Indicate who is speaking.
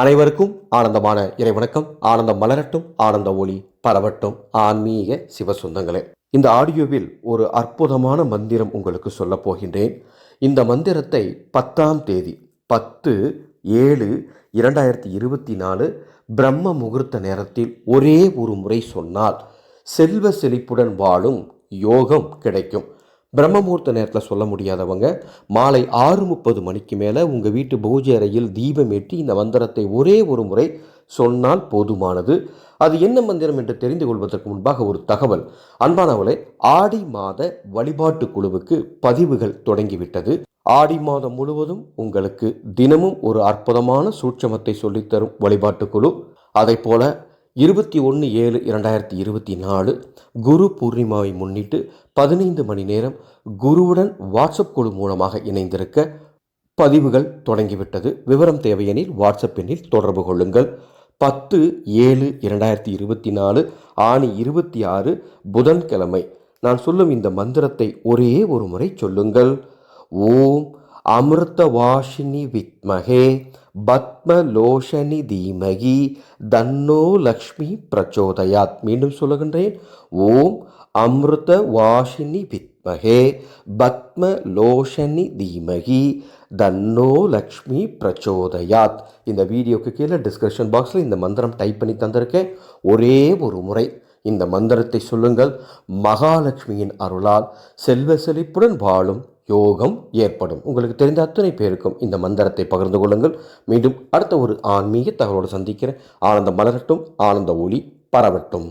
Speaker 1: அனைவருக்கும் ஆனந்தமான இறைவணக்கம். ஆனந்தம் மலரட்டும் ஆனந்த ஒளி பரவட்டும். ஆன்மீக சிவசொந்தங்களே இந்த ஆடியோவில் ஒரு அற்புதமான மந்திரம் உங்களுக்கு சொல்லப் போகின்றேன். இந்த மந்திரத்தை பத்தாம் தேதி பத்து ஏழு இரண்டாயிரத்தி இருபத்தி நாலு பிரம்ம முகூர்த்த நேரத்தில் ஒரே ஒரு முறை சொன்னால் செல்வ செழிப்புடன் வாழும் யோகம் கிடைக்கும். பிரம்மமுகூர்த்த நேரத்தில் சொல்ல முடியாதவங்க மாலை ஆறு முப்பது மணிக்கு மேலே உங்கள் வீட்டு பூஜை அறையில் தீபம் ஏற்றி இந்த மந்திரத்தை ஒரே ஒரு முறை சொன்னால் போதுமானது. அது என்ன மந்திரம் என்று தெரிந்து கொள்வதற்கு முன்பாக ஒரு தகவல். அன்பானவளே ஆடி மாத வழிபாட்டு குழுவுக்கு பதிவுகள் தொடங்கிவிட்டது. ஆடி மாதம் முழுவதும் உங்களுக்கு தினமும் ஒரு அற்புதமான சூட்சமத்தை சொல்லித்தரும் வழிபாட்டு குழு. அதை போல இருபத்தி ஒன்று ஏழு இரண்டாயிரத்தி இருபத்தி நாலு குரு பூர்ணிமாவை முன்னிட்டு பதினைந்து மணி நேரம் குருவுடன் வாட்ஸ்அப் குழு மூலமாக இணைந்திருக்க பதிவுகள் தொடங்கிவிட்டது. விவரம் தேவையெனில் வாட்ஸ்அப் எண்ணில் தொடர்பு கொள்ளுங்கள். பத்து ஏழு இரண்டாயிரத்தி இருபத்தி நாலு ஆணி இருபத்தி ஆறு புதன்கிழமை. நான் சொல்லும் இந்த மந்திரத்தை ஒரே ஒரு முறை சொல்லுங்கள். ஓம் அமிர்தவாஷினி வித்மகே பத்மலோஷனி தீமகி தன்னோ லக்ஷ்மி பிரச்சோதயாத். மீண்டும் சொல்லுகின்றேன் ஓம் அமிர்த வாஷினி வித்மகே பத்மலோஷனி தீமகி தன்னோ லக்ஷ்மி பிரச்சோதயாத். இந்த வீடியோக்கு கீழே டிஸ்கிரிப்ஷன் பாக்ஸில் இந்த மந்திரம் டைப் பண்ணி தந்திருக்கேன். ஒரே ஒரு முறை இந்த மந்திரத்தை சொல்லுங்கள். மகாலட்சுமியின் அருளால் செல்வ செழிப்புடன் வாழும் யோகம் ஏற்படும். உங்களுக்கு தெரிந்த அத்தனை பேருக்கும் இந்த மந்திரத்தை பகிர்ந்து கொள்ளுங்கள். மீண்டும் அடுத்த ஒரு ஆன்மீக தகவலோடு சந்திக்கிறேன். ஆனந்தம் மலரட்டும் ஆனந்த ஒளி பரவட்டும்.